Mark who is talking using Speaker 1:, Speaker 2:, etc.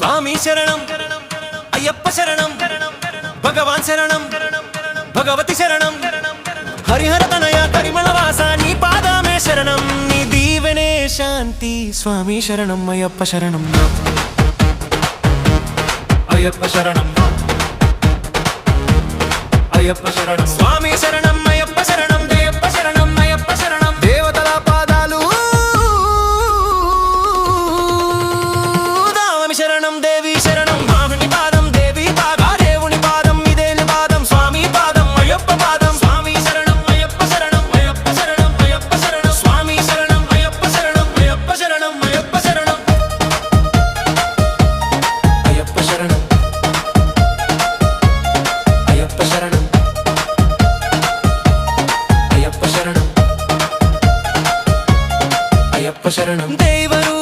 Speaker 1: స్వామి శరణం అయ్యప్ప శరణం భగవాన్ శరణం భగవతి శరణం హరిహర తనయ కరిమల వాస నీ పాదమే శరణం నీ దీవెనే శాంతి. స్వామి శరణం అయ్యప్ప శరణం.
Speaker 2: అయ్యప్ప శరణం. అయ్యప్ప శరణం.
Speaker 1: స్వామి శరణం. దేవి శరణం మామిడి పాదం దేవి పాద దేవుని పాదం ఇదేని పాదం స్వామి పాదం అయ్యప్ప పాదం. స్వామి శరణం అయ్యప్ప శరణం అయ్యప్ప శరణం అయ్యప్ప శరణం. స్వామి శరణం అయ్యప్ప శరణం అయ్యప్ప శరణం అయ్యప్ప శరణం. అయ్యప్ప శరణం. అయ్యప్ప శరణం. అయ్యప్ప శరణం. అయ్యప్ప శరణం. దేవరు